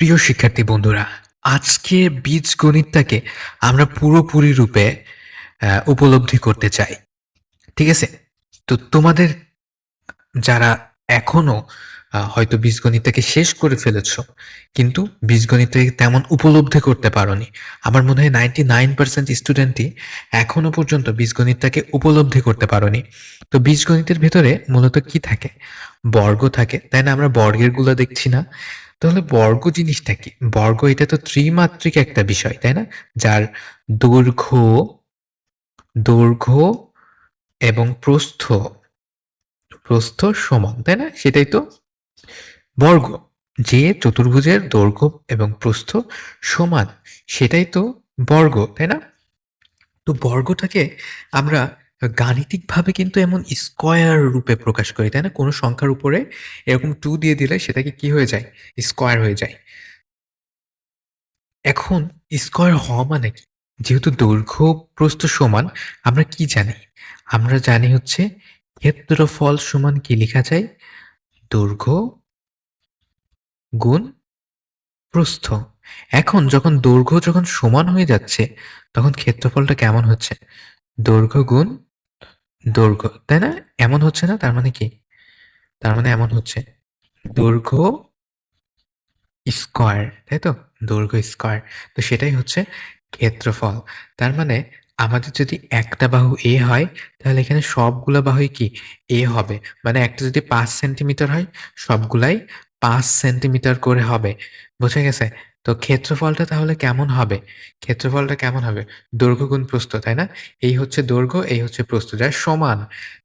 প্রিয় শিক্ষার্থী বন্ধুরা, আজকে বীজগণিতটাকে আমরা পুরোপুরি রূপে উপলব্ধি করতে চাই। ঠিক আছে? তো তোমাদের যারা এখনও হয়তো বীজগণিতটাকে শেষ করে ফেলেছ, কিন্তু বীজগণিতটাকে তেমন উপলব্ধি করতে পারোনি। আমার মনে হয় 99% স্টুডেন্টই এখনও পর্যন্ত বীজগণিতটাকে উপলব্ধি করতে পারোনি। তো বীজগণিতের ভেতরে মূলত কি থাকে? বর্গ থাকে, তাই না? আমরা বর্গেরগুলো দেখছি না? তাহলে বর্গ জিনিসটা কি? বর্গ এটা তো ত্রিমাত্রিক একটা বিষয়, তাই না? যার দৈর্ঘ্য, দৈর্ঘ্য এবং প্রস্থ, প্রস্থ সমান, তাই না? সেটাই তো বর্গ। যে চতুর্ভুজের দৈর্ঘ্য এবং প্রস্থ সমান, সেটাই তো বর্গ, তাই না? তো বর্গটাকে আমরা গাণিতিকভাবে কিন্তু এমন স্কয়ার রূপে প্রকাশ করি, তাই না? কোনো সংখ্যার উপরে এরকম টু দিয়ে দিলে সেটাকে কি হয়ে যায়? স্কয়ার হয়ে যায়। এখন স্কয়ার হওয়া মানে কি? যেহেতু দৈর্ঘ্য প্রস্থ সমান, আমরা কি জানি? আমরা জানি হচ্ছে ক্ষেত্রফল সমান কি লেখা যায়? দৈর্ঘ্য গুণ প্রস্থ। এখন যখন দৈর্ঘ্য যখন সমান হয়ে যাচ্ছে, তখন ক্ষেত্রফলটা কেমন হচ্ছে? দৈর্ঘ্য গুণ দৈর্ঘ্য, তাই না? এমন হচ্ছে না? তার মানে কি? তার মানে এমন হচ্ছে দৈর্ঘ্য স্কোয়ার তাই তো? দৈর্ঘ্য স্কোয়ার তো সেটাই হচ্ছে ক্ষেত্রফল। তার মানে আমাদের যদি একটা বাহু এ হয়, তাহলে এখানে সবগুলা বাহুই কি? এ হবে। মানে একটা যদি পাঁচ সেন্টিমিটার হয়, সবগুলাই ৫ সেন্টিমিটার করে হবে। বোঝা গেছে? তো ক্ষেত্রফলটা তাহলে কেমন হবে? ক্ষেত্রফলটা কেমন হবে? দৈর্ঘ্য গুণ প্রস্থ, তাই না? এই হচ্ছে দৈর্ঘ্য, এই হচ্ছে প্রস্থ, যা সমান।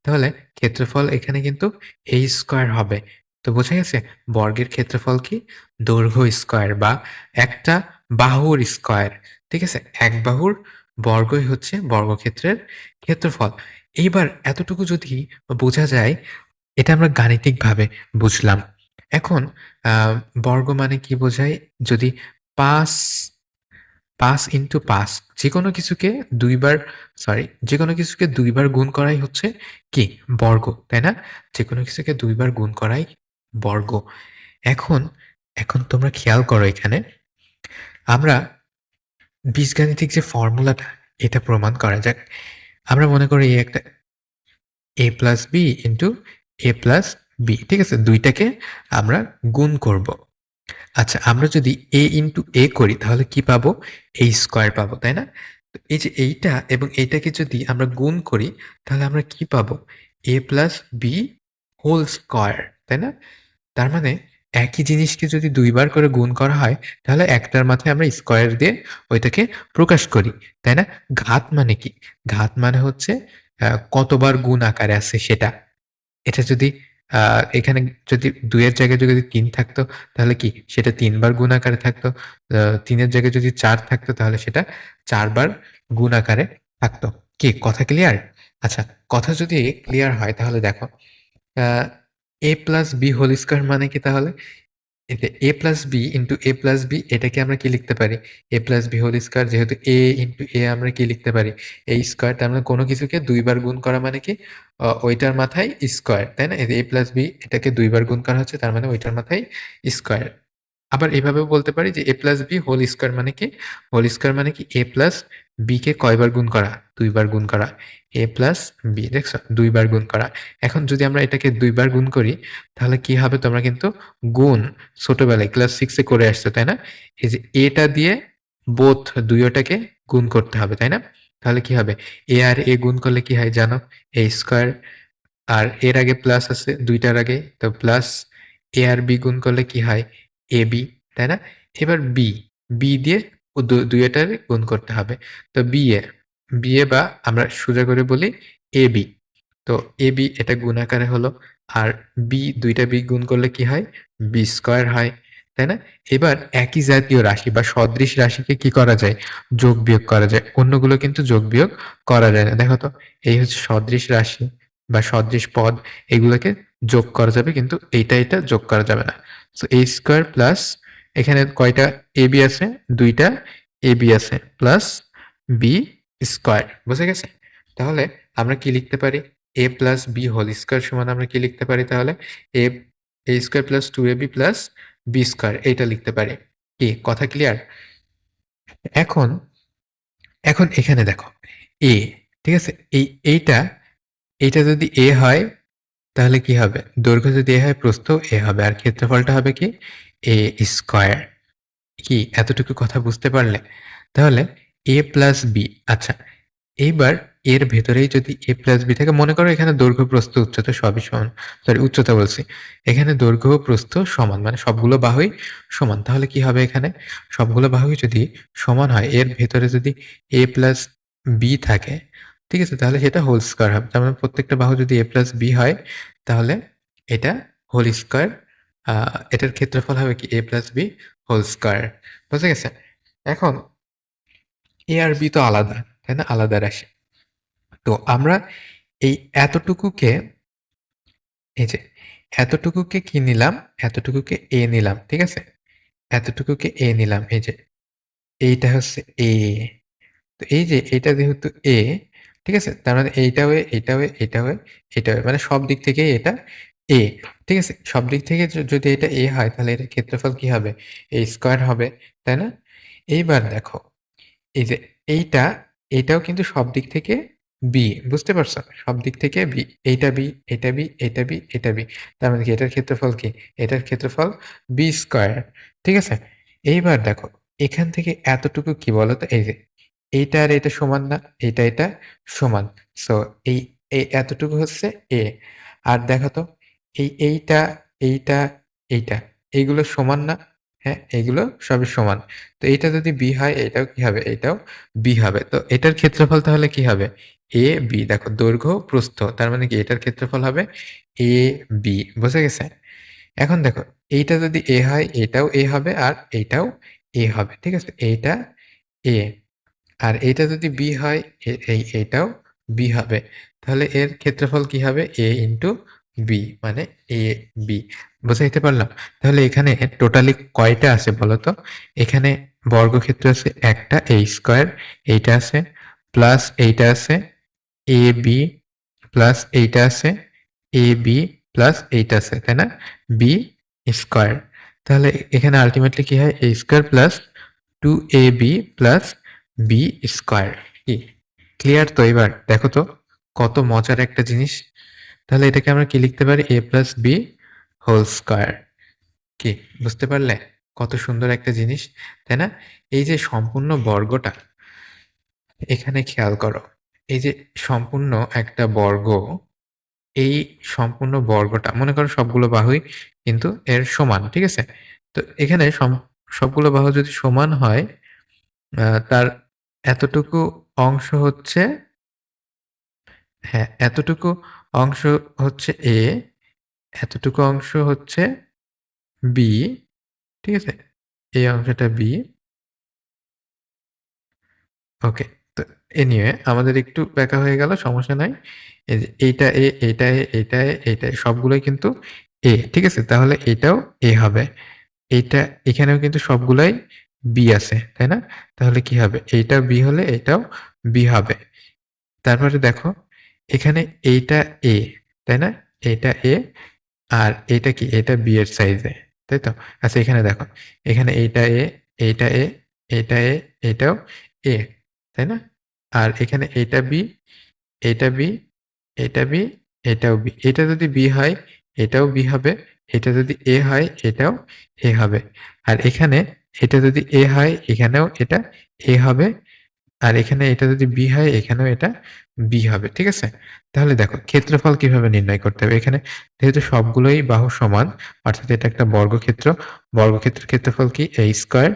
তাহলে ক্ষেত্রফল এখানে কিন্তু এই স্কোয়ার হবে। তো বোঝা গেছে? বর্গের ক্ষেত্রফল কি? দৈর্ঘ্য স্কয়ার বা একটা বাহুর স্কয়ার। ঠিক আছে? এক বাহুর বর্গই হচ্ছে বর্গক্ষেত্রের ক্ষেত্রফল। এইবার এতটুকু যদি বোঝা যায়, এটা আমরা গাণিতিকভাবে বুঝলাম। এখন বর্গ মানে কি বোঝায়? যদি ৫ ৫ ইন্টু ৫ যেকোনো কিছুকে দুইবার সরি যে কোনো কিছুকে দুইবার গুণ করাই হচ্ছে কি? বর্গ, তাই না? যে কোনো কিছুকে দুইবার গুণ করাই বর্গ। এখন, এখন তোমরা খেয়াল করো এখানে। আমরা বীজগাণিতিক যে ফর্মুলাটা, এটা প্রমাণ করা যাক। আমরা মনে করি এই একটা A plus B into A plus b ঠিক আছে? দুইটাকে আমরা গুণ করব। আচ্ছা আমরা যদি a ইন্টু a করি তাহলে কি পাবো? a স্কয়ার পাবো, তাই না? এই যে এইটা এবং এইটাকে যদি আমরা গুণ করি তাহলে আমরা কি পাবো? a plus b whole square, তাই না? তার মানে একই জিনিসকে যদি দুইবার করে গুণ করা হয়, তাহলে একটার মাথায় আমরা স্কয়ার দিয়ে ওইটাকে প্রকাশ করি, তাই না? ঘাত মানে কি? ঘাত মানে হচ্ছে কতবার গুণ আকারে আছে সেটা। এটা যদি এখানে যদি দুইয়ের জায়গায় যদি তিন থাকতো, তাহলে কি? সেটা ৩ বার গুণ আকারে থাকতো। তিনের ৩ জায়গায় যদি চার থাকতো, তাহলে সেটা ৪ বার গুণ আকারে থাকতো। কি, কথা ক্লিয়ার? আচ্ছা কথা যদি ক্লিয়ার হয়, তাহলে দেখো A plus B whole square মানে কি তাহলে? এতে A plus B into A plus B এটাকে আমরা কি লিখতে পারি? A plus B whole square যেহেতু এ ইন্টু এ আমরা কি লিখতে পারি? a স্কয়ার তার মানে কোনো কিছুকে ২ বার গুণ করা মানে কি? ওইটার মাথায় স্কোয়ার তাই না? এই a প্লাস বি এটাকে দুইবার গুণ করা হচ্ছে, তার মানে ওইটার মাথায় স্কোয়ার আবার এভাবেও বলতে পারি যে A plus B whole square মানে কি? হোল স্কয়ার মানে কি? এ প্লাস বিকে কয়বার গুণ করা? ২ বার গুণ করা। এ প্লাস বি দেখছ? ২ বার গুণ করা। এখন যদি আমরা এটাকে ২ বার গুণ করি তাহলে কি হবে? তোমরা কিন্তু গুণ ছোটবেলায় ক্লাস সিক্সে করে আসছো, তাই না? এই যে এটা দিয়ে বোথ দুইটাকে গুণ করতে হবে, তাই না? তাহলে কি হবে? এ আর এ গুণ করলে কি হয় জানো? এ স্কোয়ার আর এর আগে প্লাস আছে দুইটার আগে তো প্লাস এ আর বি গুণ করলে কি হয়? এ বি তাই না? এবার বি বি দিয়ে দুইটার গুণ করতে হবে। তো ba, ba বা আমরা সোজা করে বলি এ বি তো এ বি এটা গুণ আকারে হলো। আর বি দুইটা বি গুণ করলে কি হয়? বি স্কয়ার হয়, তাই না? এবার একই জাতীয় রাশি বা সদৃশ রাশিকে কি করা যায়? যোগ বিয়োগ করা যায়। অন্যগুলো কিন্তু যোগ বিয়োগ করা যায় না। দেখো তো এই হচ্ছে সদৃশ রাশি বা সদৃশ পদ এগুলোকে যোগ করা যাবে কিন্তু এইটা, এটা যোগ করা যাবে না। সো a স্কোয়ার প্লাস এখানে কয়টা এ বি আছে? দুইটা এ বি আছে প্লাস b স্কয়ার। বুঝে গেছে? তাহলে আমরা কি লিখতে পারি? A plus B whole square সমান আমরা কি লিখতে পারি তাহলে? A A square plus two A B plus B square এইটা লিখতে পারি। কি কথা ক্লিয়ার এখন এখন এখানে দেখো এ ঠিক আছে এই, এইটা এইটা যদি এ হয়, তাহলে কি হবে দৈর্ঘ্য যদি এ হয়, প্রস্থ এ হবে আর ক্ষেত্রফলটা হবে কি এ স্কোয়ার কি এতটুকু কথা বুঝতে পারলে তাহলে এ প্লাস বি আচ্ছা এইবার এর ভেতরেই যদি এ প্লাস বি থাকে, মনে করো এখানে দৈর্ঘ্য, প্রস্থ, উচ্চতা সবই সমান। সরি উচ্চতা বলছি। এখানে দৈর্ঘ্য, প্রস্থ সমান মানে সবগুলো বাহুই সমান। তাহলে কি হবে এখানে? সবগুলো বাহুই যদি সমান হয়, এর ভেতরে যদি এ প্লাস বি থাকে, ঠিক আছে, তাহলে সেটা হোল স্কোয়ার হবে। তার মানে প্রত্যেকটা বাহু যদি এ প্লাস বি হয়, তাহলে এটা হোল স্কোয়ার এটার ক্ষেত্রফল হবে কি? A plus B whole square বুঝে গেছে? এখন এ আর বি তো আলাদা, তাই না? আলাদা রাশি। তো আমরা এই এতটুকুকে, এই যে এতটুকুকে কি নিলাম? এতটুকুকে এ নিলাম, ঠিক আছে? এতটুকুকে এ নিলাম, এই যে এইটা হচ্ছে এ তো এই যে এটা যেহেতু এ ঠিক আছে? তার মানে এইটাও এ এইটাও হয়ে এটাও হয়ে এটাও এ মানে সব দিক থেকে এটা এ ঠিক আছে? সব দিক থেকে যদি এটা এ হয়, তাহলে এটার ক্ষেত্রফল কি হবে? এ স্কোয়ার হবে, তাই না? এইবার দেখো এই যে এইটা, এটাও কিন্তু সব দিক থেকে বি বুঝতে পারছ? সব দিক থেকে বি এইটা বি এটা বি এটা বি এটা বি তার মানে কি, এটার ক্ষেত্রফল কি? এটার ক্ষেত্রফল বি স্কোয়ার ঠিক আছে? এইবার দেখো, এখান থেকে এতটুকু কি বলতো? এই যে এইটা আর এটা সমান না, এটা এটা সমান। সো এই এতটুকু হচ্ছে এ আর দেখো তো, এই এইটা এইটা এইটা, এইগুলো সমান না হ্যাঁ এইগুলো সবই সমান। তো এইটা যদি বি হয়, এটাও কি হবে? এটাও বি হবে। তো এটার ক্ষেত্রফল তাহলে কি হবে? এ বি দেখো, দৈর্ঘ্য, প্রস্থ। তার মানে কি? এটার ক্ষেত্রফল হবে এ বি বুঝে গেছে? এখন দেখো, এইটা যদি এ হয়, এটাও এ হবে আর এইটাও এ হবে। ঠিক আছে? এইটা এ আর এইটা যদি বি হয় এই এইটাও বি হবে। তাহলে এর ক্ষেত্রফল কি হবে? এ ইন্টু বি মানে এ বি বুঝাইতে পারলাম? তাহলে এখানে টোটালি কয়টা আছে বলতো? এখানে বর্গক্ষেত্র আছে একটা এ স্কোয়ার এইটা আছে প্লাস এইটা আছে এ বি প্লাস এইটা আছে এ বি প্লাস এইটা আছে, তাই না? বি স্কোয়ার তাহলে এখানে আলটিমেটলি কি হয়? A square plus two A B plus B square কি? ক্লিয়ার তো এবার? দেখো তো, কত মজার একটা জিনিস। তাহলে এটাকে আমরা কি লিখতে পারি? A plus B whole square কি? বুঝতে পারলে? কত সুন্দর একটা জিনিস, তাই না? এই যে সম্পূর্ণ বর্গটা, এখানে খেয়াল করো, এই যে সম্পূর্ণ একটা বর্গ, এই সম্পূর্ণ বর্গটা, মনে করো সবগুলো বাহুই কিন্তু এর সমান, ঠিক আছে? তো এখানে সবগুলো বাহু যদি সমান হয় তার এতটুকু অংশ হচ্ছে হ্যাঁ এতটুকু অংশ হচ্ছে এ, এতটুকু অংশ হচ্ছে বি, ঠিক আছে? এই অংশটা বি। ওকে, তো এনিওয়ে আমাদের একটু ব্যাকা হয়ে গেল, সমস্যা নাই। এই যে এইটা এ এইটা এ এইটা এ, এইটা সবগুলোই কিন্তু এ, ঠিক আছে? তাহলে এটাও এ হবে। এইটা, এখানেও কিন্তু সবগুলাই বি আছে, তাই না? তাহলে কি হবে? এইটা বি হলে এটাও বি হবে। তারপরে দেখো এখানে এইটা এ তাই না? এটা এ আর এটা কি? এটা বি এর সাইজে তাই তো? আচ্ছা এখানে দেখো, এখানে এইটা এ এইটা এ এটা এ এটাও এ তাই না? আর এখানে এটা বি এটা বি এটা বি এটাও বি এটা যদি বি হয়, এটাও বি হবে, এটা যদি এ হয়, এটাও এ হবে। আর এখানে এটা যদি এ হয়, এখানেও এটা এ হবে আর এখানে এটা যদি বি হয়, এখানেও এটা বি হবে, ঠিক আছে? তাহলে দেখো, ক্ষেত্রফল কীভাবে নির্ণয় করতে হবে? এখানে যেহেতু সবগুলোই বাহু সমান, অর্থাৎ এটা একটা বর্গক্ষেত্র, বর্গক্ষেত্রের ক্ষেত্রফল কি? এ স্কোয়ার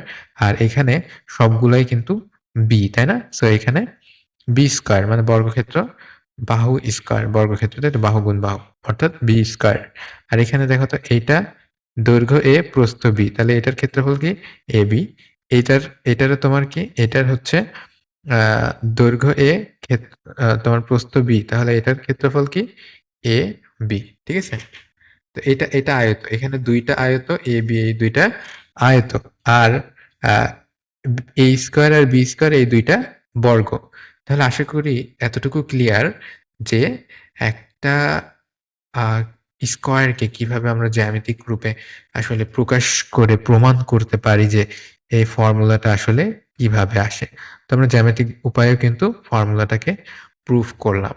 আর এখানে সবগুলোই কিন্তু বি তাই না? সো এখানে বি স্কোয়ার মানে বর্গক্ষেত্র, বাহু স্কোয়ার বর্গক্ষেত্র এটা বাহু গুণ বাহু, অর্থাৎ বি স্কোয়ার আর এখানে দেখো তো, এইটা দৈর্ঘ্য এ প্রস্থ বি তাহলে এটার ক্ষেত্রফল কি? এ বি এটার, এটারও তোমার কি? এটার হচ্ছে দৈর্ঘ্য এ ক্ষেত্র তোমার প্রস্থ বি। তাহলে এটার ক্ষেত্রফল কি? A, B. ঠিক আছে? তো এটা এটা আয়ত। এখানে দুইটা আয়ত, এ, বি, এই দুইটা আয়ত। আর এ স্কোয়ার আর বি স্কোয়ার এই দুইটা বর্গ। তাহলে আশা করি এতটুকু ক্লিয়ার যে একটা স্কয়ারকে কীভাবে আমরা জ্যামিতিক রূপে আসলে প্রকাশ করে, প্রমাণ করতে পারি যে এই ফর্মুলাটা আসলে কীভাবে আসে। তো আমরা জ্যামেটিক উপায়েও কিন্তু ফর্মুলাটাকে প্রুফ করলাম।